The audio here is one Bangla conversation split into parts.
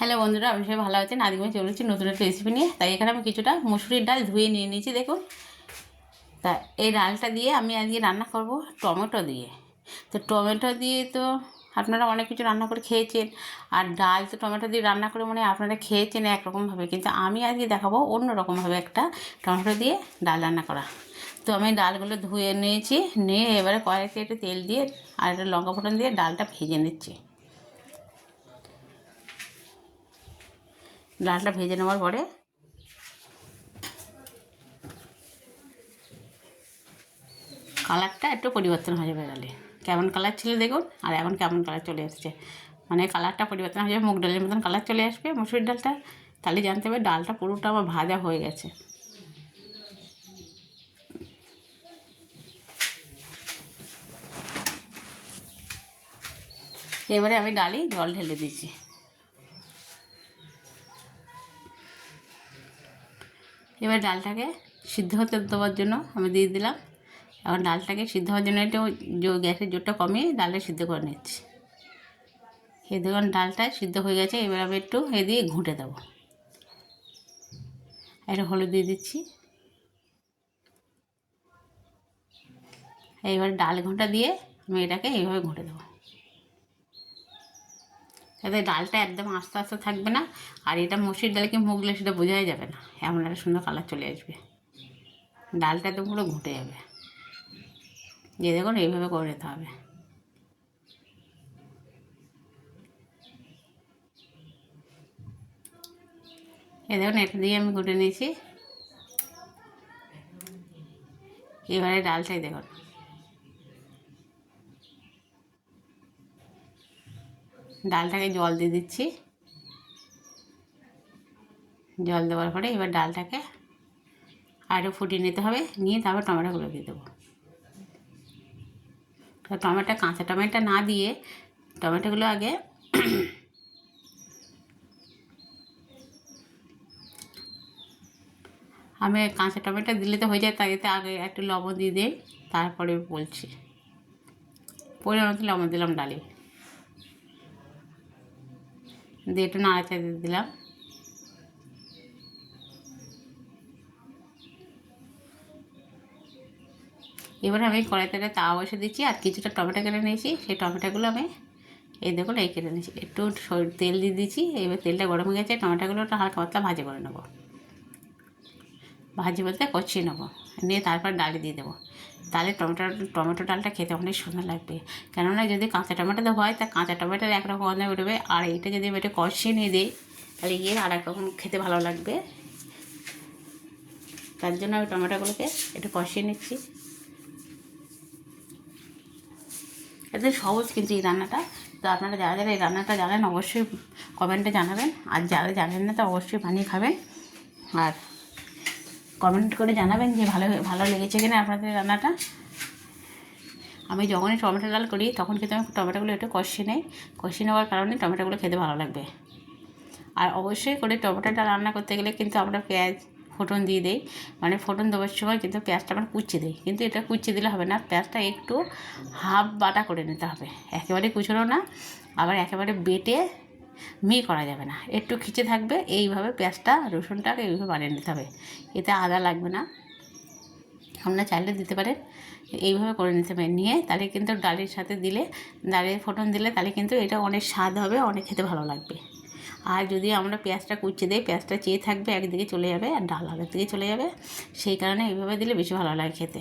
হ্যালো বন্ধুরা, আমি সবাই ভালো আছেন আমি চলেছি নতুন একটা রেসিপি নিয়ে। তাই এখানে আমি কিছুটা মুসুরির ডাল ধুয়ে নিয়ে নিয়েছি, দেখুন। তা এই ডালটা দিয়ে আমি আজকে রান্না করব টমেটো দিয়ে। তো টমেটো দিয়ে তো আপনারা অনেক কিছু রান্না করে খেয়েছেন। আর ডাল তো টমেটো দিয়ে রান্না করে মানে আপনারা খেয়েছেন একরকমভাবে। কিন্তু আমি আজকে দেখাবো অন্য রকমভাবে একটা টমেটো দিয়ে ডাল রান্না করা। তো আমি ডালগুলো ধুয়ে নিয়েছি, নিয়ে এবারে কয়েকটা একটু তেল দিয়ে আর একটা লঙ্কা ফোটন দিয়ে ডালটা ভেজে নিচ্ছি। ডালটা ভেজে নেওয়ার পরে কালারটা একটু পরিবর্তন হয়ে যাবে ডালে। কেমন কালার ছিল দেখুন, আর এখন কেমন কালার চলে এসেছে। মানে কালারটা পরিবর্তন হয়ে যাবে, মুগ ডালের মতন কালার চলে আসবে মুসুরির ডালটা। তাহলে জানতে হবে ডালটা পুরোটা আমার ভাজা হয়ে গেছে। এবারে আমি ডালে জল ঢেলে দিয়েছি এবার ডালটাকে সিদ্ধ হতে দেওয়ার জন্য আমি দিয়ে দিলাম। এখন ডালটাকে সিদ্ধ হওয়ার জন্য একটু গ্যাসের জোরটা কমিয়ে ডালটা সিদ্ধ করে নিচ্ছি। এই দেখুন ডালটা সিদ্ধ হয়ে গেছে, এবার আমি একটু এ দিয়ে ঘুঁটে দেবো। একটা হলুদ দিয়ে দিচ্ছি। এইবার ডাল ঘণ্টা দিয়ে আমি এটাকে এইভাবে ঘুঁটে দেবো। যাতে ডালটা একদম আস্তে আস্তে থাকবে না, আর এটা মসুর ডালকে মুগলে সেটা বোঝাই যাবে না। এমন একটা সুন্দর কালার চলে আসবে। ডালটা তো পুরো ঘুটে যাবে। যে দেখুন, এইভাবে করে নিতে হবে। এ দেখুন, এটা দিয়ে আমি ঘুটে নিয়েছি। এবারে ডালটাই দেখুন। ডালটাকে জল দিয়ে দিচ্ছি। জল দেওয়ার পরে এবার ডালটাকে আরও ফুটিয়ে নিতে হবে। নিয়ে তারপর টমেটোগুলো দিয়ে দেবো। টমেটো, কাঁচা টমেটো না দিয়ে টমেটোগুলো আগে আমি কাঁচা টমেটো দিলে তো হয়ে যায়, তাই এতে আগে একটু লবণ দিয়ে দিই, তারপরে বলছি। পরিমাণ লবণ দিলাম ডালে। দিয়ে একটু নাড়াচাড়া দিলাম। এবার আমি কড়াইতে তাওয়া বসে দিচ্ছি আর কিছুটা টমেটো কেটে নিয়েছি। সেই টমেটোগুলো আমি এই দেখুন এই কেটে নিয়েছি। একটু তেল দিয়ে দিচ্ছি। এবার তেলটা গরম হয়ে গেছে। টমেটোগুলো একটু হালকা পাতলা ভাজি করে নেব। ভাজি বলতে কষিয়ে নেব। নিয়ে তারপর ডালে দিয়ে দেবো। তাহলে টমেটো টমেটো ডালটা খেতে অনেক সুন্দর লাগবে। কেননা যদি কাঁচা টমেটো দেওয়া হয়, তা কাঁচা টমেটোর একরকম গন্ধ বেরোবে। আর এইটা যদি একটু কষিয়ে নিয়ে দিই, তাহলে গিয়ে আর রকম খেতে ভালো লাগবে। তার জন্য আমি টমেটোগুলোকে একটু কষিয়ে নিচ্ছি। এতে সহজ কিন্তু এই রান্নাটা। তো আপনারা যারা যারা এই রান্নাটা জানেন, অবশ্যই কমেন্টে জানাবেন। আর যারা জানেন না, তো অবশ্যই বানিয়ে খাবেন। আর কমেন্ট করে জানাবেন যে ভালো ভালো লেগেছে কিনা আপনাদের রান্নাটা। আমি যখনই টমেটো ডাল করি, তখন কিন্তু আমি টমেটোগুলো একটু কষিয়ে নেই। কষিয়ে নেওয়ার কারণে টমেটোগুলো খেতে ভালো লাগবে। আর অবশ্যই করে টমেটো ডাল রান্না করতে গেলে কিন্তু আমরা পেঁয়াজ ফোটন দিয়ে দিই। মানে ফোটন দেওয়ার সময় কিন্তু পেঁয়াজটা আমরা কুচি দিই। কিন্তু এটা কুচি দিলে হবে না, পেঁয়াজটা একটু হাফ বাটা করে নিতে হবে। একেবারে কুচোনো না, আবার একেবারে বেটে মি করা যাবে না। একটু খিচে থাকবে, এইভাবে পেঁয়াজটা রসুনটাকে এইভাবে বানিয়ে নিতে হবে। এতে আদা লাগবে না। আপনারা চাইলে দিতে পারেন। এইভাবে করে নিতে পারেন। নিয়ে তাহলে কিন্তু ডালের সাথে দিলে, ডালের ফোটন দিলে তাহলে কিন্তু এটা অনেক স্বাদ হবে, অনেক খেতে ভালো লাগবে। আর যদি আমরা পেঁয়াজটা কুচিয়ে দিই, পেঁয়াজটা চেয়ে থাকবে, একদিকে চলে যাবে আর ডাল আগের দিকে চলে যাবে। সেই কারণে এইভাবে দিলে বেশি ভালো লাগে খেতে।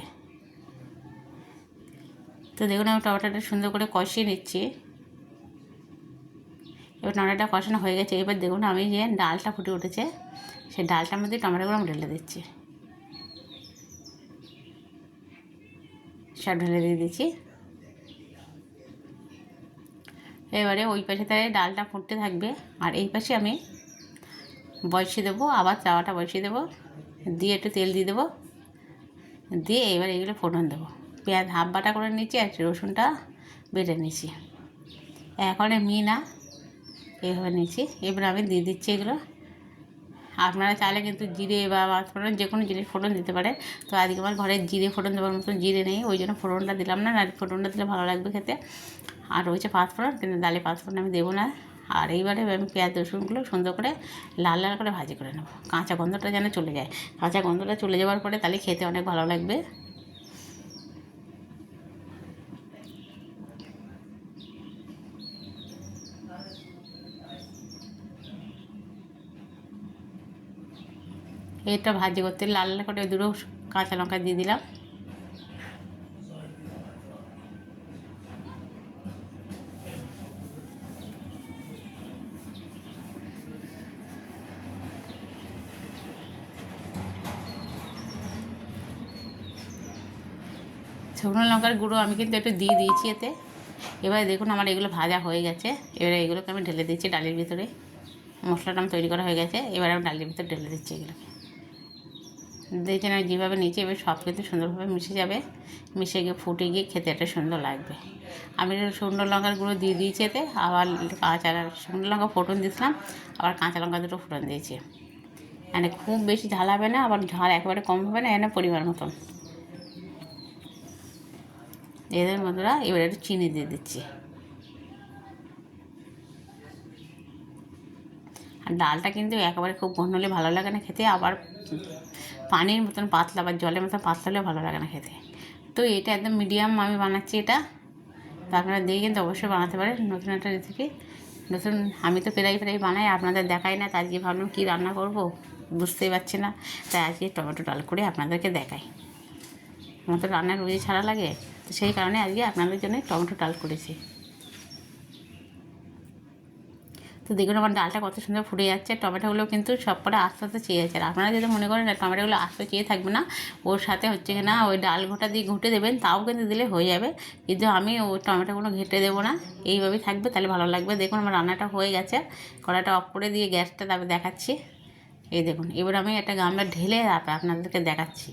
তো দেখুন, আমি টমেটোটা সুন্দর করে কষিয়ে নিচ্ছি। এবার টমেটোটা কষানো হয়ে গেছে। এবার দেখুন আমি যে ডালটা ফুটে উঠেছে, সেই ডালটার মধ্যে টমেটোগুলো আমি ঢেলে দিচ্ছি। সব ঢেলে দিয়ে দিচ্ছি। এবারে ওই পাশে তাহলে ডালটা ফুটতে থাকবে। আর এই পাশে আমি বসিয়ে দেবো, আবার চাওয়াটা বসিয়ে দেবো। দিয়ে একটু তেল দিয়ে দেবো। দিয়ে এবার এগুলো ফোটন দেবো। পেঁয়াজ হাফ বাটা করে নিচ্ছি আর রসুনটা বেটে নিচ্ছি এখন মিনা এইভাবে নিচ্ছি এবার আমি দিয়ে দিচ্ছি এগুলো। আপনারা চাইলে কিন্তু জিরে বা ফোড়ন, যে কোনো জিনিস ফোড়ন দিতে পারে তো আজকে আমার ঘরে জিরে ফোড়ন দেওয়ার মতন জিরে নেই, ওই জন্য ফোড়নটা দিলাম না। আর ফোড়নটা দিলে ভালো লাগবে খেতে। আর রয়েছে পাঁচ ফোড়ন, কিন্তু ডালে পাঁচ ফোড়ন আমি দেবো না। আর এইবারে আমি পেঁয়াজ রসুনগুলো সুন্দর করে লাল লাল করে ভাজি করে নেব। কাঁচা গন্ধটা যেন চলে যায়। কাঁচা গন্ধটা চলে যাওয়ার পরে তাহলে খেতে অনেক ভালো লাগবে। এটা ভাজি করতে লাল লাল করে দুটো কাঁচা লঙ্কা দিয়ে দিলাম। শুকনো লঙ্কার গুঁড়ো আমি কিন্তু একটু দিয়ে দিয়েছি এতে। এবারে দেখুন আমার এগুলো ভাজা হয়ে গেছে। এবারে এগুলোকে আমি ঢেলে দিচ্ছি ডালের ভিতরে। মশলাটা আমার তৈরি করা হয়ে গেছে। এবারে আমি ডালের ভিতরে ঢেলে দিচ্ছি এগুলোকে। দেখছেন আমি যেভাবে নিচে এবার সব কিন্তু সুন্দরভাবে মিশে যাবে। মিশে গিয়ে ফুটে গিয়ে খেতে একটা সুন্দর লাগবে। আমি শুকনো লঙ্কার গুঁড়ো দিয়ে দিয়েছি এতে, আবার কাঁচা শুকনো লঙ্কা ফোটন দিয়েছিলাম, আবার কাঁচা লঙ্কা দুটো ফোটন দিয়েছি। মানে খুব বেশি ঝাল হবে না, আবার ঝাল একেবারে কম হবে না এনে পরিমাণ মতন। এদের বন্ধুরা এবার একটু চিনি দিয়ে দিচ্ছি। আর ডালটা কিন্তু একেবারে খুব ঘন হলে ভালো লাগে না খেতে, আবার পানির মতন পাতলা বা জলের মতন পাতলা হলে ভালো লাগে না খেতে। তো এটা একদম মিডিয়াম আমি বানাচ্ছি এটা। তো আপনারা দিয়ে কিন্তু অবশ্যই বানাতে পারেন। নতুন একটা রেসিপি নতুন, আমি তো প্রায় প্রায় বানাই, আপনাদের দেখাই না। তাই আজকে ভাবলাম কী রান্না করব? বুঝতেই পারছি না। তাই আজকে টমেটো ডাল করে আপনাদেরকে দেখাই। আমার তো রান্নার রুজি ছাড়া লাগে। তো সেই কারণে আজকে আপনাদের জন্য টমেটো ডাল করেছি। তো দেখুন আমার ডালটা কত সুন্দর ফুটে যাচ্ছে, টমেটোগুলো কিন্তু সব কটা আস্তে আস্তে চেয়ে যাচ্ছে। আর আপনারা যদি মনে করেন টমেটোগুলো আস্তে চেয়ে থাকবে না, ওর সাথে হচ্ছে কি না ওই ডাল ঘোটা দিয়ে ঘুটে দেবেন, তাও কিন্তু দিলে হয়ে যাবে। কিন্তু আমি ওই টমেটোগুলো ঘেটে দেবো না এইভাবেই থাকবে, তাহলে ভালো লাগবে। দেখুন আমার রান্নাটা হয়ে গেছে কড়াটা অফ করে দিয়ে গ্যাসটা তারপরে দেখাচ্ছি। এই দেখুন, এবার আমি একটা গামলা ঢেলে আপনাদেরকে দেখাচ্ছি।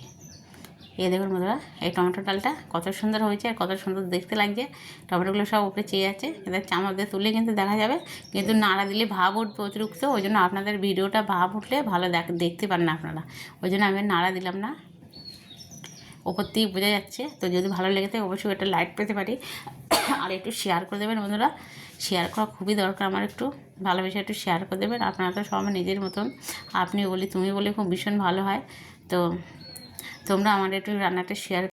এই দেখুন বন্ধুরা, এই টমেটো ডালটা কত সুন্দর হয়েছে আর কত সুন্দর দেখতে লাগছে। টমেটোগুলো সব উপরে চেয়ে যাচ্ছে এদের চামচ দিয়ে তুলে কিন্তু দেখা যাবে, কিন্তু নাড়া দিলে ভাব উঠবে অতিরিক্ত। ওই জন্য আপনাদের ভিডিওটা ভাব উঠলে ভালো দেখ দেখতে পান না আপনারা। ওই জন্য আমি নাড়া দিলাম না। ওপর থেকে বোঝা যাচ্ছে। তো যদি ভালো লেগে থাকে অবশ্যই একটা লাইট পেতে পারি। আর একটু শেয়ার করে দেবেন বন্ধুরা। শেয়ার করা খুবই দরকার আমার একটু। ভালোবেসে একটু শেয়ার করে দেবেন। আপনারা তো সবাই নিজের মতন। আপনি বলি তুমি বলে, খুব ভীষণ ভালো হয়। তো তোমরা আমার একটু রান্নাটা শেয়ার